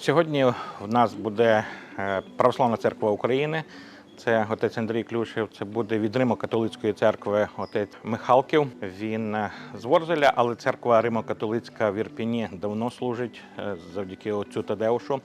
Сьогодні в нас буде е, Православна церква України. Це отець Андрій Клюшев. Це буде від Римо-католицької церкви отець Михалків. Він е, з Ворзеля, але церква Римо-католицька в Ірпіні давно служить е, завдяки отцю Тадеушу.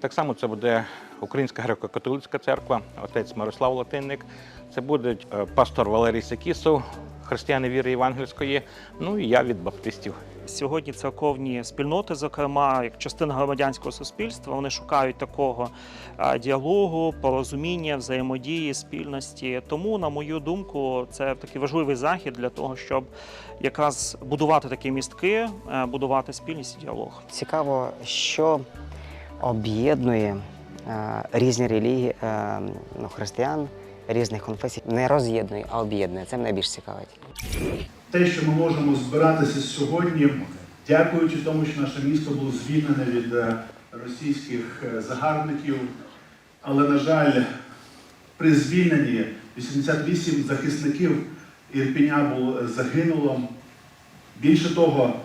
Так само це буде Українська греко-католицька церква, отець Мирослав Латинник. Це буде пастор Валерій Секісов, християни віри євангельської. Ну і я від баптистів. Сьогодні церковні спільноти, зокрема, як частина громадянського суспільства, вони шукають такого діалогу, порозуміння, взаємодії, спільності. Тому, на мою думку, це такий важливий захід для того, щоб якраз будувати такі містки, будувати спільність і діалог. Цікаво, що об'єднує різні релігії ну, християн різних конфесій. Не роз'єднує, а об'єднує. Це мене найбільш цікавить. Те, що ми можемо збиратися сьогодні, дякуючи тому, що наше місто було звільнене від е, російських е, загарбників. Але, на жаль, при звільненні 88 захисників Ірпіня було загинуло. Більше того,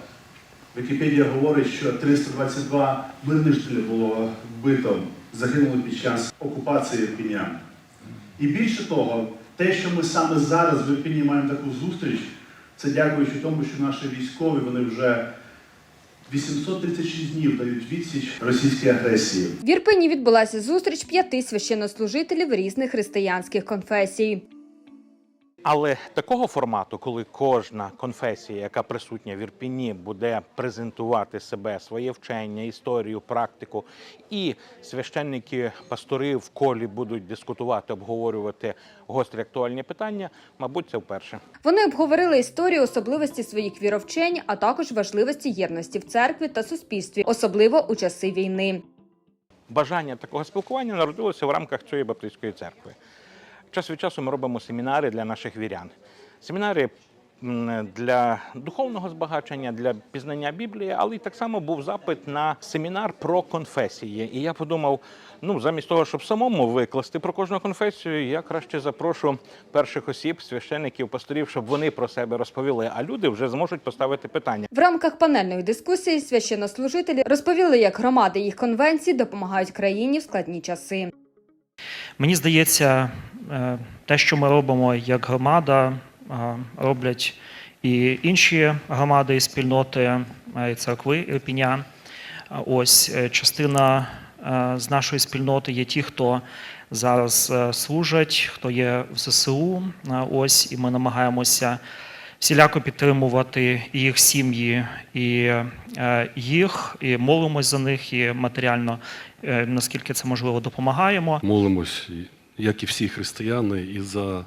Вікіпедія говорить, що 322 мирних жителів було вбито, загинули під час окупації Ірпіня. І більше того, те, що ми саме зараз в Ірпіні маємо таку зустріч, це дякуючи тому, що наші військові вони вже 836 днів дають відсіч російській агресії. В Ірпені відбулася зустріч п'яти священнослужителів різних християнських конфесій. Але такого формату, коли кожна конфесія, яка присутня в Ірпіні, буде презентувати себе, своє вчення, історію, практику, і священники, пастори в колі будуть дискутувати, обговорювати гострі актуальні питання, мабуть, це вперше. Вони обговорили історію особливості своїх віровчень, а також важливості єдності в церкві та суспільстві, особливо у часи війни. Бажання такого спілкування народилося в рамках цієї баптистської церкви. Час від часу ми робимо семінари для наших вірян. Семінари для духовного збагачення, для пізнання Біблії, але й так само був запит на семінар про конфесії. І я подумав: ну, замість того, щоб самому викласти про кожну конфесію, я краще запрошу перших осіб, священиків, пасторів, щоб вони про себе розповіли, а люди вже зможуть поставити питання. В рамках панельної дискусії священнослужителі розповіли, як громади їх конвенцій допомагають країні в складні часи. Мені здається, те, що ми робимо як громада, е, роблять і інші громади і спільноти е, і церкви Ірпіня. Ось е, частина е, з нашої спільноти є ті, хто зараз е, служать, хто є в ЗСУ. Е, Ось і ми намагаємося всіляко підтримувати і їх сім'ї, і е, їх, і молимось за них, і матеріально, е, наскільки це можливо, допомагаємо. Молимось, як і всі християни, і за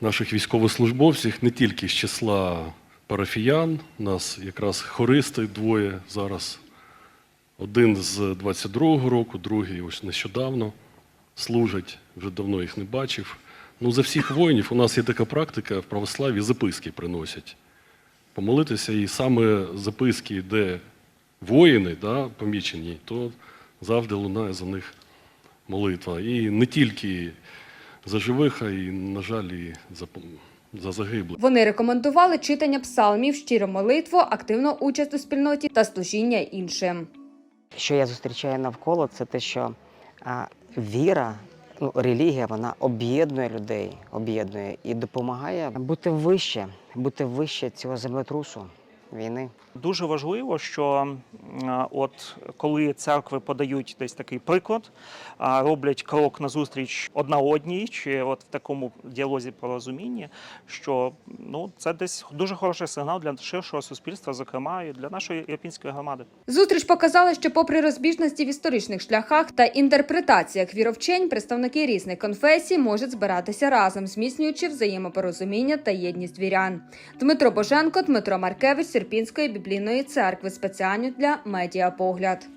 наших військовослужбовців, не тільки з числа парафіян, у нас якраз хористи двоє зараз. Один з 22-го року, другий ось нещодавно служать, вже давно їх не бачив. Ну, за всіх воїнів у нас є така практика в православі записки приносять. Помолитися, і саме записки, де воїни да, помічені, то завжди лунає за них молитва. І не тільки за живих, а й, на жаль, і за, за загиблих. Вони рекомендували читання псалмів, щиру молитву, активну участь у спільноті та служіння іншим. Що я зустрічаю навколо, це те, що а, віра, ну, релігія, вона об'єднує людей, об'єднує і допомагає бути вище, бути вище цього землетрусу війни. Дуже важливо, що от коли церкви подають десь такий приклад, а, роблять крок назустріч одна одній, чи от в такому діалозі про розуміння, що ну це десь дуже хороший сигнал для ширшого суспільства, зокрема і для нашої європейської громади. Зустріч показала, що, попри розбіжності в історичних шляхах та інтерпретаціях віровчень, представники різних конфесій можуть збиратися разом, зміцнюючи взаємопорозуміння та єдність вірян. Дмитро Боженко, Дмитро Маркевич, Сірпінської біблійної церкви спеціально для медіапогляд.